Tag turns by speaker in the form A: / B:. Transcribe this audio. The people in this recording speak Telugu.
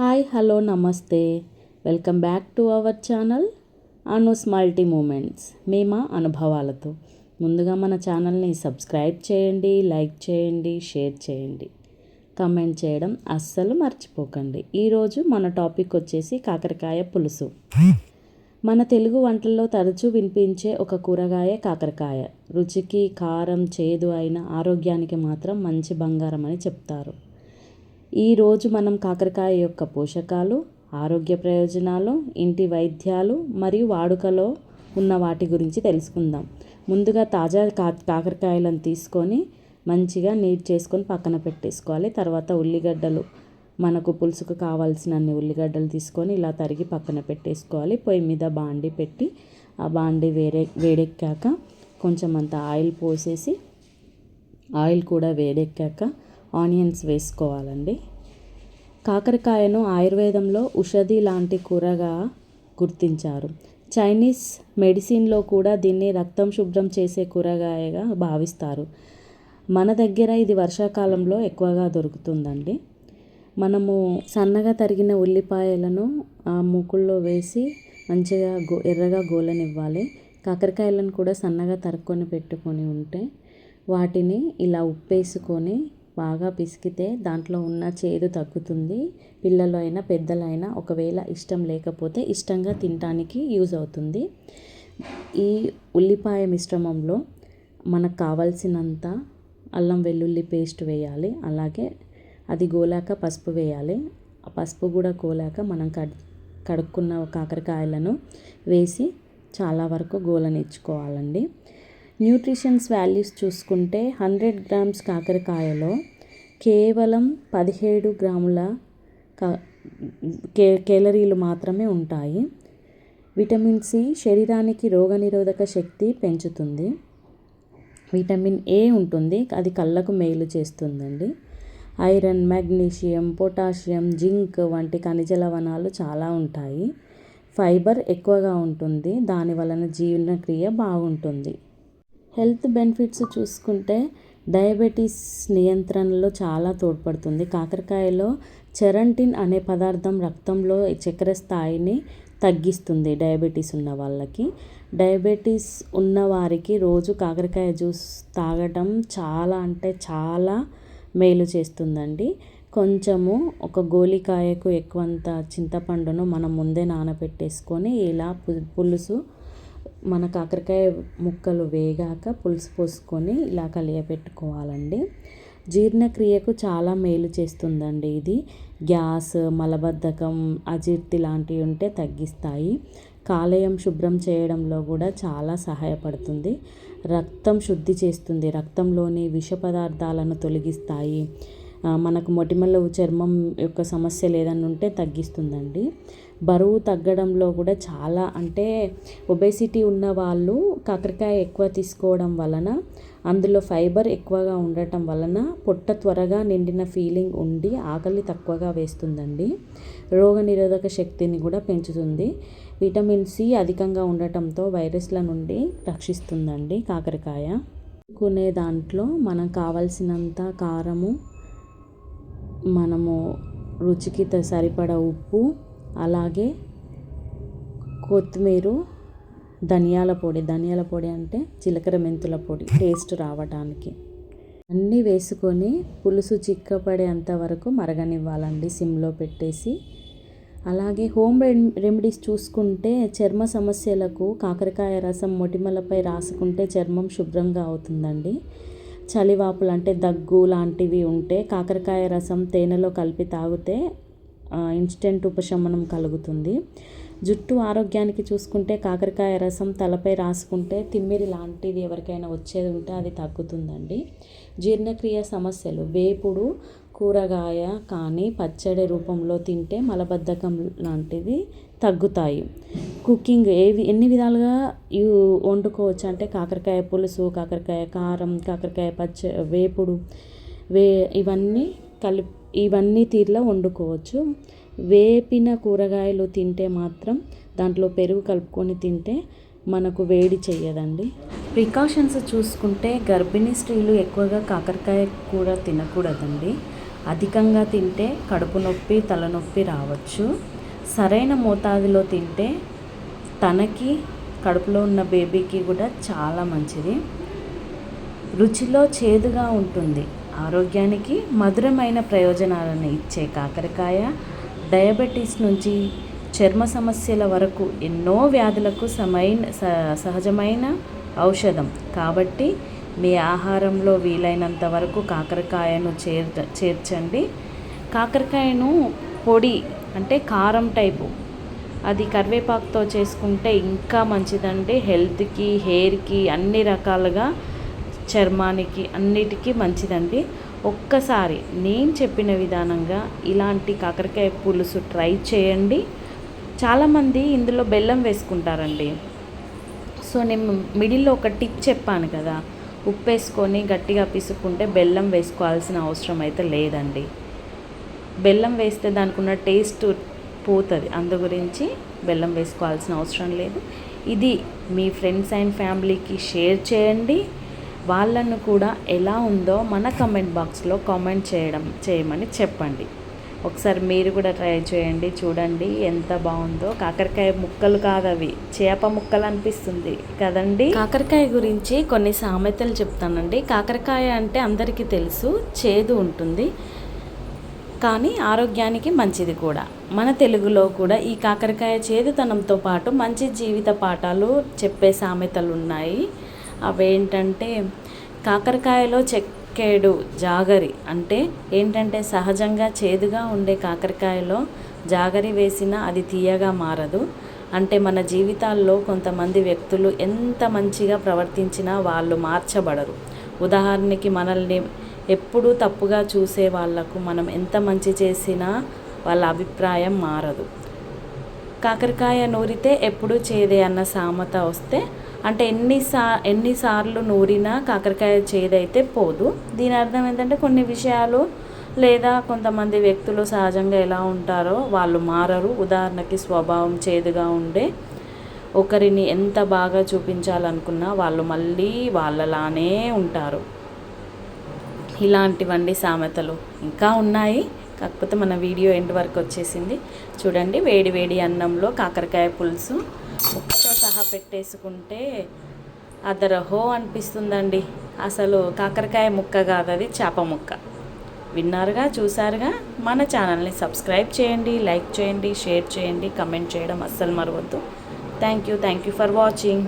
A: హాయ్ హలో నమస్తే. Welcome back to our channel Anu's multi moments. మేమా అనుభవాలతో. ముందుగా మన ఛానల్ని సబ్స్క్రైబ్ చేయండి లైక్ చేయండి షేర్ చేయండి. కమెంట్ చేయడం అస్సలు మర్చిపోకండి. ఈరోజు మన టాపిక్ వచ్చేసి కాకరకాయ పులుసు. మన తెలుగు వంటల్లో తరచూ వినిపించే ఒక కూరగాయ కాకరకాయ. రుచికి కారం చేదు అయిన ఆరోగ్యానికి మాత్రం మంచి బంగారం అని చెప్తారు. ఈరోజు మనం కాకరకాయ యొక్క పోషకాలు ఆరోగ్య ప్రయోజనాలు ఇంటి వైద్యాలు మరియు వాడుకలో ఉన్న వాటి గురించి తెలుసుకుందాం. ముందుగా తాజా కా కాకరకాయలను తీసుకొని మంచిగా నీట్ చేసుకొని పక్కన పెట్టేసుకోవాలి. తర్వాత ఉల్లిగడ్డలు మనకు పులుసుకు కావాల్సినన్ని ఉల్లిగడ్డలు తీసుకొని ఇలా తరిగి పక్కన పెట్టేసుకోవాలి. పొయ్యి మీద బాండి పెట్టి ఆ బాండి వేరే వేడెక్కాక కొంచెం అంత ఆయిల్ పోసేసి ఆయిల్ కూడా వేడెక్కాక ఆనియన్స్ వేసుకోవాలండి. కాకరకాయను ఆయుర్వేదంలో ఉషధి లాంటి కూరగా గుర్తించారు. చైనీస్ మెడిసిన్లో కూడా దీన్ని రక్తం శుభ్రం చేసే కూరగాయగా భావిస్తారు. మన దగ్గర ఇది వర్షాకాలంలో ఎక్కువగా దొరుకుతుందండి. మనము సన్నగా తరిగిన ఉల్లిపాయలను ఆ మూకుల్లో వేసి మంచిగా గో ఎర్రగా గోలనివ్వాలి. కాకరకాయలను కూడా సన్నగా తరుక్కొని పెట్టుకొని ఉంటే వాటిని ఇలా ఉప్పేసుకొని బాగా పిసికితే దాంట్లో ఉన్న చేదు తగ్గుతుంది. పిల్లలు అయినా పెద్దలైనా ఒకవేళ ఇష్టం లేకపోతే ఇష్టంగా తినడానికి యూజ్ అవుతుంది. ఈ ఉల్లిపాయ మిశ్రమంలో మనకు కావాల్సినంత అల్లం వెల్లుల్లి పేస్ట్ వేయాలి. అలాగే అది గోలాక పసుపు వేయాలి. ఆ పసుపు కూడా గోలాక మనం కడ్ కడుక్కున్న కాకరకాయలను వేసి చాలా వరకు గోలనిచ్చుకోవాలండి. న్యూట్రిషన్స్ వాల్యూస్ చూసుకుంటే హండ్రెడ్ గ్రామ్స్ కాకరకాయలో కేవలం పదిహేడు గ్రాముల కే కేలరీలు మాత్రమే ఉంటాయి. విటమిన్ సి శరీరానికి రోగనిరోధక శక్తి పెంచుతుంది. విటమిన్ ఏ ఉంటుంది అది కళ్ళకు మేలు చేస్తుందండి. ఐరన్ మెగ్నీషియం పొటాషియం జింక్ వంటి ఖనిజ లవణాలు చాలా ఉంటాయి. ఫైబర్ ఎక్కువగా ఉంటుంది దాని వలన జీర్ణక్రియ బాగుంటుంది. హెల్త్ బెనిఫిట్స్ చూసుకుంటే డయాబెటీస్ నియంత్రణలో చాలా తోడ్పడుతుంది. కాకరకాయలో చెరంటిన్ అనే పదార్థం రక్తంలో చక్కెర స్థాయిని తగ్గిస్తుంది డయాబెటీస్ ఉన్న వాళ్ళకి. డయాబెటీస్ ఉన్న వారికి రోజు కాకరకాయ జ్యూస్ తాగటం చాలా అంటే చాలా మేలు చేస్తుందండి. కొంచెము ఒక గోలికాయకు ఎక్కువంత చింతపండును మనం ముందే నానబెట్టేసుకొని ఇలా పులుసు మన కాకరకాయ ముక్కలు వేగాక పులుసు పోసుకొని ఇలా కలియపెట్టుకోవాలండి జీర్ణక్రియకు చాలా మేలు చేస్తుందండి ఇది. గ్యాస్ మలబద్ధకం అజీర్తి లాంటివి ఉంటే తగ్గిస్తాయి. కాలేయం శుభ్రం చేయడంలో కూడా చాలా సహాయపడుతుంది. రక్తం శుద్ధి చేస్తుంది. రక్తంలోని విష పదార్థాలను తొలగిస్తాయి. మనకు మొటిమల చర్మం యొక్క సమస్యలు ఏదైనా ఉంటే తగ్గిస్తుందండి. బరువు తగ్గడంలో కూడా చాలా అంటే ఒబేసిటీ ఉన్న వాళ్ళు కాకరకాయ ఎక్కువ తీసుకోవడం వలన అందులో ఫైబర్ ఎక్కువగా ఉండటం వలన పొట్ట త్వరగా నిండిన ఫీలింగ్ ఉండి ఆకలి తక్కువగా వేస్తుందండి. రోగనిరోధక శక్తిని కూడా పెంచుతుంది. విటమిన్ సి అధికంగా ఉండటంతో వైరస్ల నుండి రక్షిస్తుందండి కాకరకాయ. కొనే దాంట్లో మనం కావలసినంత కారము మనము రుచికి సరిపడ ఉప్పు అలాగే కొత్తిమీర ధనియాల పొడి. ధనియాల పొడి అంటే జీలకర్ర మెంతుల పొడి. టేస్ట్ రావడానికి అన్నీ వేసుకొని పులుసు చిక్కపడేంత వరకు మరగనివ్వాలండి సిమ్లో పెట్టేసి. అలాగే హోమ్ రెమెడీస్ చూసుకుంటే చర్మ సమస్యలకు కాకరకాయ రసం మొటిమలపై రాసుకుంటే చర్మం శుభ్రంగా అవుతుందండి. చలివాపులు అంటే దగ్గు లాంటివి ఉంటే కాకరకాయ రసం తేనెలో కలిపి తాగితే ఇన్స్టెంట్ ఉపశమనం కలుగుతుంది. జుట్టు ఆరోగ్యానికి చూసుకుంటే కాకరకాయ రసం తలపై రాసుకుంటే తిమ్మిరి లాంటిది ఎవరికైనా వచ్చేది ఉంటే అది తగ్గుతుందండి. జీర్ణక్రియ సమస్యలు. వేపుడు కూరగాయ కానీ పచ్చడి రూపంలో తింటే మలబద్ధకం లాంటివి తగ్గుతాయి. కుకింగ్ ఏవి ఎన్ని విధాలుగా వండుకోవచ్చు అంటే కాకరకాయ పులుసు కాకరకాయ కారం కాకరకాయ పచ్చ వేపుడు వే ఇవన్నీ కలిపి ఇవన్నీ తీరులో వండుకోవచ్చు. వేపిన కూరగాయలు తింటే మాత్రం దాంట్లో పెరుగు కలుపుకొని తింటే మనకు వేడి చెయ్యదండి. ప్రికాషన్స్ చూసుకుంటే గర్భిణీ స్త్రీలు ఎక్కువగా కాకరకాయ కూర తినకూడదండి. అధికంగా తింటే కడుపు నొప్పి తలనొప్పి రావచ్చు. సరైన మోతాదులో తింటే తనకి కడుపులో ఉన్న బేబీకి కూడా చాలా మంచిది. రుచిలో చేదుగా ఉంటుంది. ఆరోగ్యానికి మధురమైన ప్రయోజనాలను ఇచ్చే కాకరకాయ డయాబెటీస్ నుంచి చర్మ సమస్యల వరకు ఎన్నో వ్యాధులకు సమైన సహజమైన ఔషధం. కాబట్టి మీ ఆహారంలో వీలైనంత వరకు కాకరకాయను చేర్ చేర్చండి. కాకరకాయను పొడి అంటే కారం టైపు. అది కరివేపాకుతో చేసుకుంటే ఇంకా మంచిదండి. హెల్త్కి హెయిర్కి అన్ని రకాలుగా చర్మానికి అన్నిటికీ మంచిదండి. ఒక్కసారి నేను చెప్పిన విధానంగా ఇలాంటి కాకరకాయ పులుసు ట్రై చేయండి. చాలామంది ఇందులో బెల్లం వేసుకుంటారండి. సో నేను మిడిల్లో ఒక టిప్ చెప్పాను కదా. ఉప్పు వేసుకొని గట్టిగా పిసుకుంటే బెల్లం వేసుకోవాల్సిన అవసరం అయితే లేదండి. బెల్లం వేస్తే దానికి ఉన్న టేస్ట్ పోతుంది. అందు గురించి బెల్లం వేసుకోవాల్సిన అవసరం లేదు. ఇది మీ ఫ్రెండ్స్ అండ్ ఫ్యామిలీకి షేర్ చేయండి. వాళ్ళను కూడా ఎలా ఉందో మన కమెంట్ బాక్స్లో కామెంట్ చేయడం చేయమని చెప్పండి. ఒకసారి మీరు కూడా ట్రై చేయండి చూడండి ఎంత బాగుందో. కాకరకాయ ముక్కలు కాదవి చేప ముక్కలు అనిపిస్తుంది కదండి? కాకరకాయ గురించి కొన్ని సామెతలు చెప్తానండి. కాకరకాయ అంటే అందరికీ తెలుసు చేదు ఉంటుంది. కానీ ఆరోగ్యానికి మంచిది కూడా. మన తెలుగులో కూడా ఈ కాకరకాయ చేదుతనంతో పాటు మంచి జీవిత పాఠాలు చెప్పే సామెతలు ఉన్నాయి. అవేంటంటే కాకరకాయలో చెక్కేడు జాగరి అంటే ఏంటంటే సహజంగా చేదుగా ఉండే కాకరకాయలో జాగరి వేసినా అది తీయగా మారదు. అంటే మన జీవితాల్లో కొంతమంది వ్యక్తులు ఎంత మంచిగా ప్రవర్తించినా వాళ్ళు మార్చబడరు. ఉదాహరణకి మనల్ని ఎప్పుడూ తప్పుగా చూసే వాళ్ళకు మనం ఎంత మంచి చేసినా వాళ్ళ అభిప్రాయం మారదు. కాకరకాయ నూరితే ఎప్పుడు చేదే అన్న సామెత వస్తే అంటే ఎన్నిసా ఎన్నిసార్లు నూరినా కాకరకాయ చేదైతే పోదు. దీని అర్థం ఏంటంటే కొన్ని విషయాలు లేదా కొంతమంది వ్యక్తులు సహజంగా ఎలా ఉంటారో వాళ్ళు మారరు. ఉదాహరణకి స్వభావం చేదుగా ఉండే ఒకరిని ఎంత బాగా చూపించాలనుకున్నా వాళ్ళు మళ్ళీ వాళ్ళలానే ఉంటారు. ఇలాంటివండి సామెతలు. ఇంకా ఉన్నాయి. కాకపోతే మన వీడియో ఎండ్ వరకు వచ్చేసింది. చూడండి వేడి వేడి అన్నంలో కాకరకాయ పులుసు. సహా పెట్టేసుకుంటే అదరహో అనిపిస్తుందండి. అసలు కాకరకాయ ముక్క కాదు అది చేప ముక్క. విన్నారుగా చూసారుగా మన ఛానల్ని సబ్స్క్రైబ్ చేయండి లైక్ చేయండి షేర్ చేయండి కమెంట్ చేయడం అస్సలు మరవద్దు. Thank you thank you for watching.